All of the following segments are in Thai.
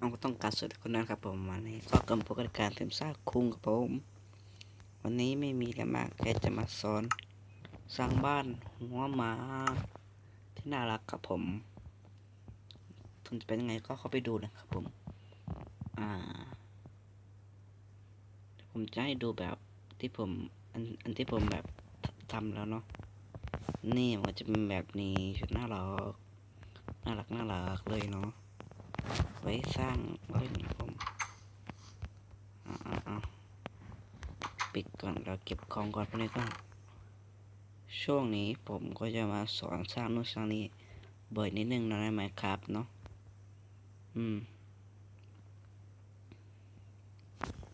เอาก็ต้องการสวัสดีคนนั้นครับผมวันนี้ก็กำปกการเต็มซากคุ้งครับผม วันนี้ไม่มีอะไรมากแค่จะมาสอนสร้างบ้านหัวหมาที่น่ารักครับผมทุนจะเป็นยังไงก็เข้าไปดูนะครับผม อ่า ผมจะให้ดูแบบที่ผมอันอันที่ผมแบบทำแล้วเนาะ นี่มันจะเป็นแบบนี้ชุดน่ารัก น่ารักน่ารักเลยเนาะ ว้สร้างเล่นครับผมอ่าอ่าปิดก่อนเราเก็บของก่อนพวกนี้ก็ช่วงนี้ผมก็จะมาสอนสร้างนู่นสร้างนี้บ่อนิดนึงนะได้ไหมครับเนาะอืม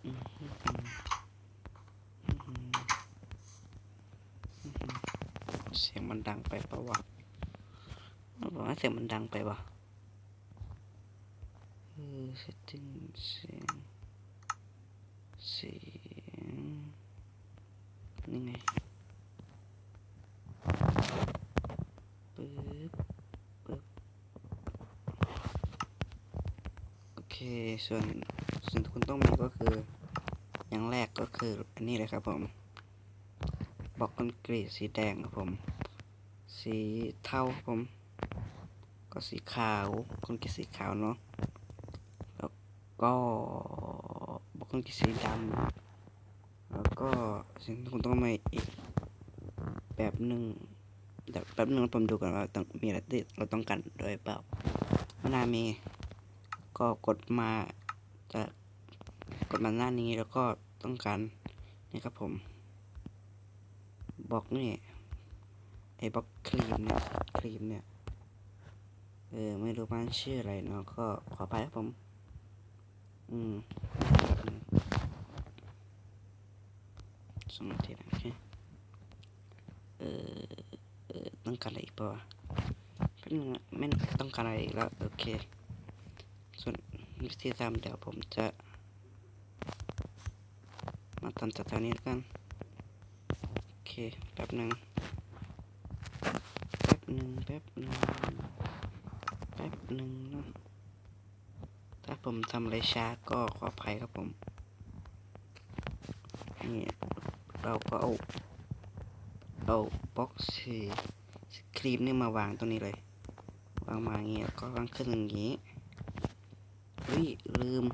อืมอืมอืมอืมอืมเสียงมันดังไปปะวะผมว่าเสียงมันดังไปวะ เอ เสียงเสียงนี่ไงปึ๊บปึ๊บโอเค ส่วนสิ่งที่คุณต้องมีก็คือ อย่างแรกก็คืออันนี้เลยครับผมบล็อกคอนกรีตสีแดงครับผม สีเทาครับผม ก็สีขาวคอนกรีตสีขาวเนาะ ก็บล็อกคอนกรีตสีดำแล้วก็สิ่งที่คุณต้องมาอีกแบบหนึ่งเดี๋ยวแป๊บนึงผมดูก่อนว่าต้องมีอะไรที่เราต้องการโดยเปล่าไม่น่ามี ก็กดมาจะกดมาหน้านี้แล้วก็ต้องการนี่ครับผมบล็อกนี่ไอ้บล็อกครีมเนี่ยครีมเนี่ยเออไม่รู้มันชื่ออะไรเนาะก็ขออภัยครับผม อืมมสองนทีนะโอเคเออเออต้องการอะไรอีกเปล่าวะแป๊บนึงไม่ต้องการอะไรอีกแล้วโอเค ส่วนวิธีทำเดี๋ยวผมจะ มาทำจากทางนี้กันโอเคแป๊บหนึ่งแป๊บหนึ่งแป๊บหนึ่งแป๊บหนึ่ง ผมทำอะไรช้าก็ขออภัยครับผม นี่เราก็เอาเอาบ็อกสีสครีมนี่มาวางตรงนี้เลย วางมาอย่างงี้แล้วก็วางขึ้นอย่างงี้เฮ้ยลืม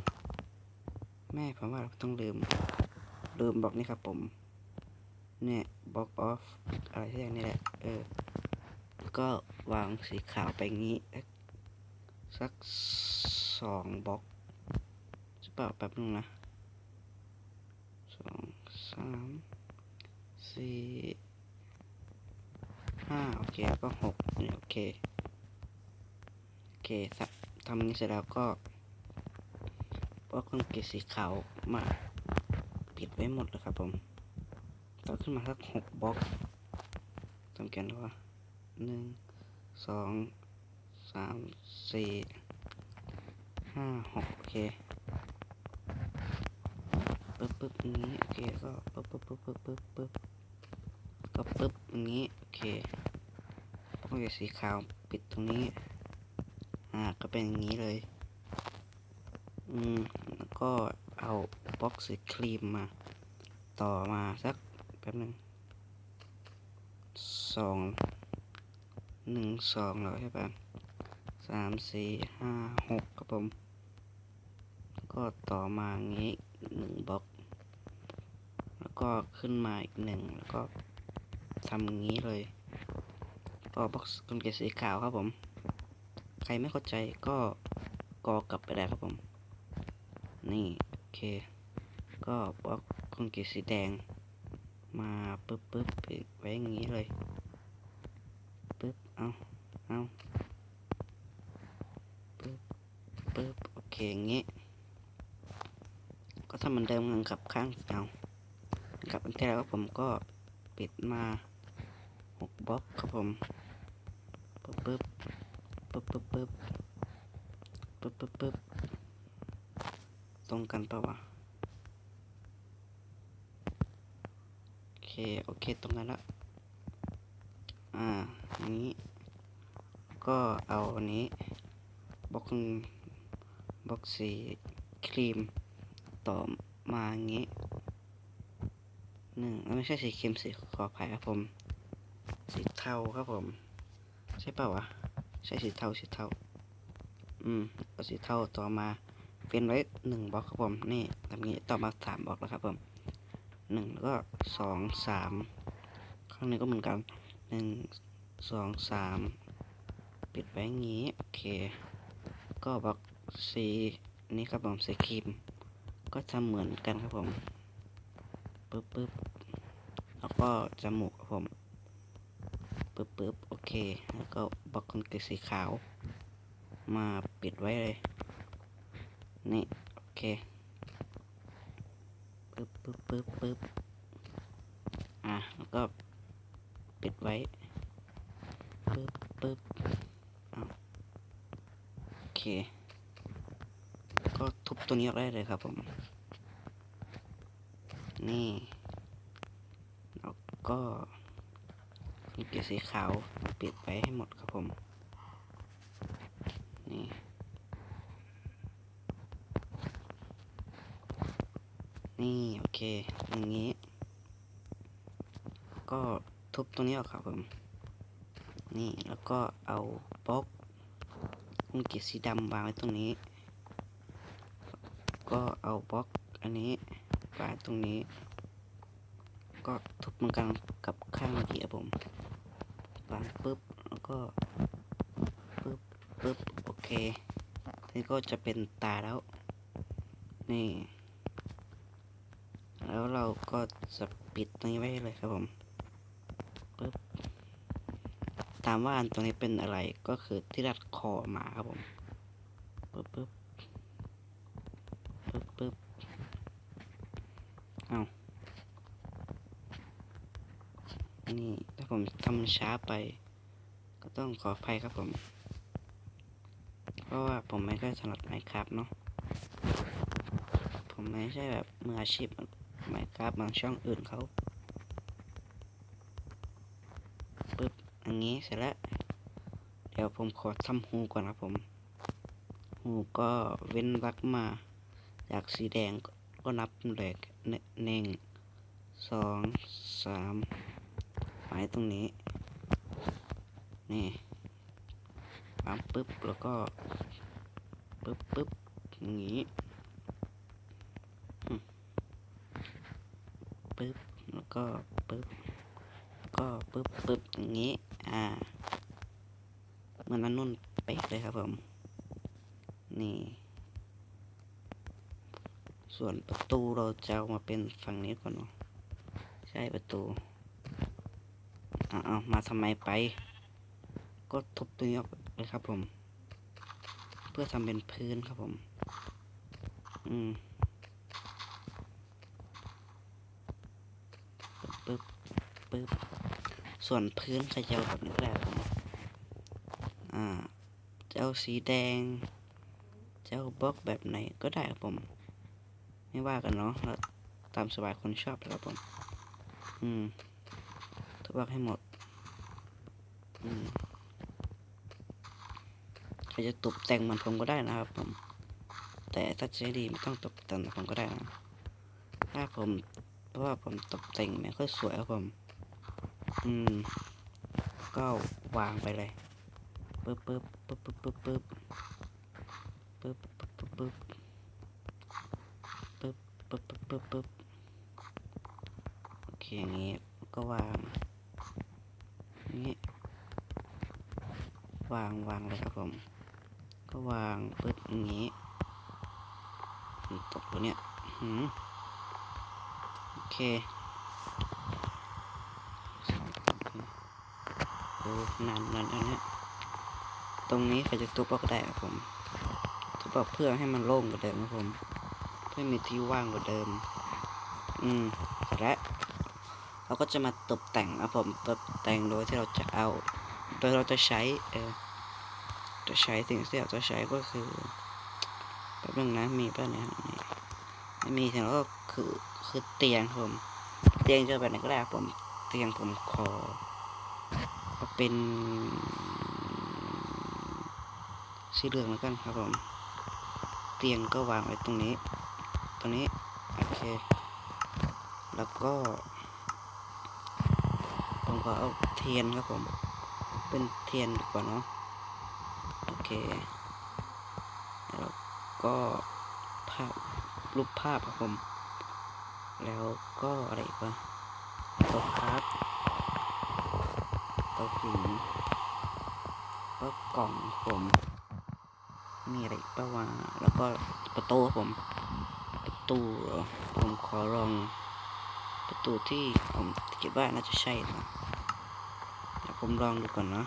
แม่ผมว่าเราต้องลืม ลืมบล็อกนี่ครับผม เนี่ยบล็อกออฟอะไรที่อย่างนี้แหละ เออ ก็วางสีขาวไปอย่างงี้ สักสองบล็อกจะเปล่าแป๊บนึงนะสองสามสี่ห้าโอเคแล้วก็หกเนี่ยโอเค โอเคสักทำนี้เสร็จแล้วก็บล็คอนกรีตสีขาวมาปิดไว้หมดเลยครับผมต่อขึ้นมาสักหกบล็อกทำกันว่าหนึ่งสอง สามสี่ห้าหกโอเคปึ๊บปึ๊บอย่างนี้โอเคก็ปึ๊บปึ๊บปึ๊บปึ๊บปึ๊บปึ๊บก็ปึ๊บอย่างนี้โอเคต้องอย่สีขาวปิดตรงนี้อ่าก็เป็นอย่างนี้เลยอืมแล้วก็เอาบล็อกสีครีมมา ต่อมาสักแป๊บหนึงสองหนึ่งสองแล้วใช่ปะ สามสี่ห้าหกครับผม ก็ต่อมาอย่างนี้หนึ่งบล็อก แล้วก็ขึ้นมาอีกหนึ่งแล้วก็ทำอย่างนี้เลย ก็บล็อกคอนกรีตสีขาวครับผม ใครไม่เข้าใจก็กอกลับไปได้ครับผม นี่โอเค ก็บล็อกคอนกรีตสีแดง มาปึ๊บปึ๊บปิดไว้อย่างนี้เลยปึ๊บเอาเอา ปึ๊บโอย่างงี้ ก็ทำเหมือนเดิมกันกับข้างเอากับอันที่แล้วผมก็ปิดมาหกบล็อกครับผมปึ๊บปึ๊บปึ๊บปึ๊บปึ๊บปึ๊บปึ๊บปึ๊บตรงกันปะวะโอเคโอเคตรงกันละอ่าอย่างนี้ ก็เอาอันนี้บล็อก บล็อกสีครีมต่อมาอย่างงี้หนึ่งไม่ใช่สีครีมสีขออภัยครับผม สีเทาครับผม ใช่เปล่าวะ ใช่สีเทาสีเทา อืมเอาสีเทาต่อมาเป็นไว้หนึ่งบล็อกครับผม นี่แบบนี้ต่อมาสามบล็อกแล้วครับผมหนึ่งแล้วก็สองสามข้างในก็เหมือนกันหนึ่งสองสามปิดไว้อย่างนี้ โอเค ก็บล็อก สีนี้ครับผมสีครีม ก็ทำเหมือนกันครับผมปึ๊บปึ๊บแล้วก็จมูกครับผมปึ๊บปึ๊บโอเค แล้วก็บล็อกคอนกรีตสีขาว มาปิดไว้เลย นี่ โอเคปึ๊บปึ๊บปึ๊บปึ๊บอะ แล้วก็ปิดไว้ปึ๊บปึ๊บเอาโอเค ก็ทุบตัวนี้ อกได้เลยครับผม นี่แล้วก็คอนกรีตสีขาวปิดไว้ให้หมดครับผม นี่นี่ โอเค อย่างนี้ ก็ทุบตรงนี้ออกครับผม นี่แล้วก็เอาบล็อกคอนกรีตสีดำวางไว้ตรงนี้ ก็เอาบล็อกอันนี้วางตรงนี้ ก็ทุบมือนกันกับข้างเมื่อกี้ครับผมวางปุ๊บแล้วก็ปุ๊บปุ๊บโอเคนี่ก็จะเป็นตาแล้ว นี่ แล้วเราก็จะปิดตรงนี้ไว้เลยครับผมปึ๊บ ตามว่าอันตรงนี้เป็นอะไรก็คือที่รัดคอมาครับผม ปึ๊บปึ๊บ ปึ๊บปึ๊บเอานี่ถ้าผ มทำช้าไป ก็ต้องขออภัยครับผม เพราะว่าผมไม่ค่อยถนัดไมครับเนาะผมไม่ใช่แบบมืออาชีพไมครับบางช่องอื่นเขาปึ๊บอันนี้เสร็จแล้ว เดี๋ยวผมขอทำหูก่อนครับผม หูก็เว้นรรคมาจากสีแดงก็นับเลยหนึ่งสองสามไว้ตรงนี้ นี่วางปึ๊บแล้วก็ปึ๊บปึ๊บอย่างนี้ปึ๊บแล้วก็ปึ๊บก็ปึ๊บปึ๊บอย่างนี้ อ่าเหมันนั้นนุ่นเป๊ะเลยครับผม นี่ ส่วนประตูเราจะเอามาเป็นฝั่งนี้ก่อนเนาะใช่ประตูเอาเอามาทำไมไป ก็ทุบตัวนี้ออกเลยครับผม เพื่อทำเป็นพื้นครับผม อืมปึ๊บปึ๊บปึ๊บส่วนพื้นใครจะเอาแบบนี้ก็ได้ครับผมอ่าจะเอาสีแดงจะเอาบล็อกแบบไหนก็ได้ครับผม ไม่ว่ากันเนาะแล้วตามสบายคนชอบครับผม อืมทุบล็อกให้หมด อืม จะตกแต่งมันผมก็ได้นะครับผม แต่ถ้าใช้ดีไม่ต้องตกแต่งผมก็ได้นะถ้าผม เพราะว่าผมตกแต่งไม่ค่อยสวยครับผม อืม ก็วางไปเลยปึ๊บปึ๊บปึ๊บปึ๊บปึ๊บปึ๊บปึ๊บปึ๊บปึ๊บปึ๊บปึ๊บปึ๊บปึ๊บปึ๊บโอเคอย่างงี้ก็วางอย่างงี้วางวางเลยครับผม ก็วางปึ๊บอย่างงี้ ตกตัวเนี้ยหืมโอเคโอ้นานนานอันเนี้ยตรงนี้เขาจะทุบออกได้ครับผมทุบออกเพื่อให้มันโล่งกว่าเดิมครับผม เพื่อมีที่ว่างกว่าเดิม อืมเสร็จแล้วเราก็จะมาตกแต่งครับผมตกแต่งโดยที่เราจะเอา โดยเราจะใช้เออ จะใช้สิ่งที่เราจะใช้ก็คือแป๊บนึงนะมีป่ะเนี่ยนี่ไม่มีแต่ก็คือคือเตียงผมเตียงจะแบบไหนก็ได้ครับผมเตียงผมขอเอาเป็นสีเหลืองแล้วกันครับผมเตียงก็วางไว้ตรงนี้ ตรงนี้โอเค แล้วก็ ผมก็เอาเทียนครับผม เป็นเทียนดีกว่าเนาะโอ เคแล้วก็ภาพรูปภาพครับผม แล้วก็อะไรอีกวะต๊ะครับต๊ะหินก็กล่องผมมีอะไรปะวะแล้วก็ประตูครับผม ประตูผมขอลอง ประตูที่ผมคิดว่าน่าจะใช่นะเดี๋ยวผมลองดูก่อนนะ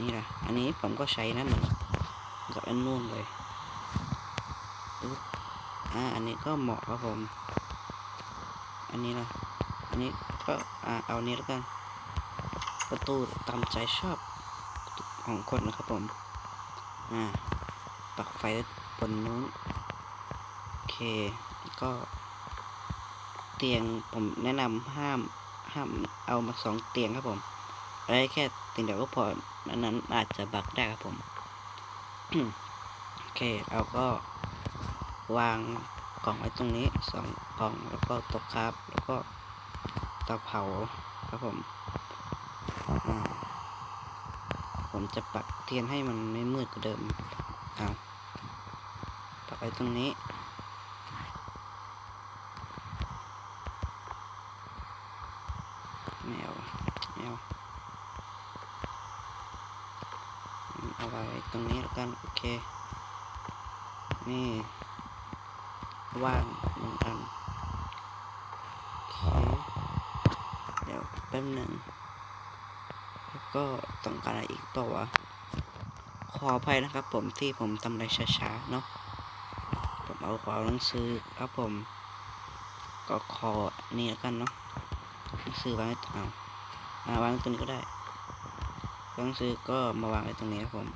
นี่นะอันนี้ผมก็ใช้นะเหมือนกับอันนู่นเลยอ่าอันนี้ก็เหมาะครับผม อันนี้นะอันนี้ก็อ่าเอานี้แล้วกัน ประตูตามใจชอบของคนนะครับผม อ่าปักไฟบนนู้น โอเค ก็ เตียงผมแนะนำห้ามห้ามเอามาสองเตียงครับผม เอาได้แค่เตียงเดียวก็พอ อันนั้นอาจจะบักได้ครับผม โอเคเอาก็วางกล่องไว้ตรงนี้สองกล่องแล้วก็ตะครับ แล้วก็เตาเผาครับผม ผมจะปักเทียนให้มันไม่มืดกว่าเดิมเอาปักไว้ตรงนี้แมวแมวอืม เอาไว้ตรงนี้แล้วกัน โอเค นี่ว่างหนึ่งอันโอเคเดี๋ยวแป๊บหนึ่งแล้วก็ต้องการอะไรอีกเปล่าวะขออภัยนะครับผมที่ผมทำอะไรช้าๆเนาะผมเอาขอหนังสือครับผม ก็ขอนี่แล้วกันเนาะหนังสือวางไว้เอามาวางไว้ตรงนี้ก็ได้ หนังสือก็มาวางไว้ตรงนี้ครับผม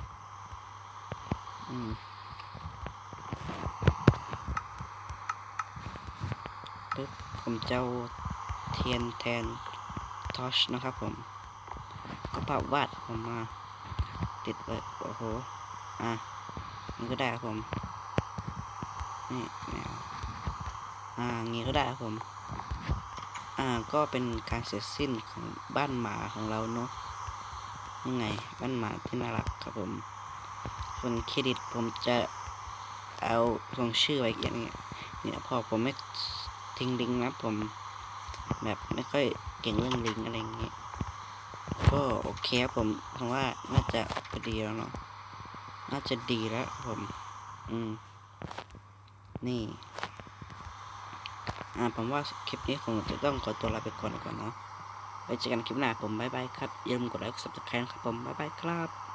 อืมปึ๊บผมจะเอาเทียนแทนทอชนะครับผม ก็ภาพวาดผมมา ติดไว้โอ้โห อะนี่ก็ได้ครับผม นี่แนวอ่างี้ก็ได้ครับผม อ่า ก็เป็นการเสร็จสิ้นของบ้านหมาของเราเนาะ ยังไงบ้านหมาที่น่ารักครับผม ส่วนเครดิตผมจะเอาลงชื่อไว้อย่างนี้เนี่ยพอผมไม่ทิ้งลิงก์นะผมแบบไม่ค่อยเก่งเรื่องลิงก์อะไรเงี้ยก็โอเคครับผมผมว่าน่าจะพอดีแล้วเนาะน่าจะดีแล้วผม อืม นี่ อ่าผมว่าคลิปนี้คงจะต้องขอตัวลาไปก่อนก่อนเนาะ ไปเจอกันคลิปหน้าผมบ๊ายบายครับอย่าลืมกดไลค์กดซับสไครต์นะครับผมบ๊ายบายครับ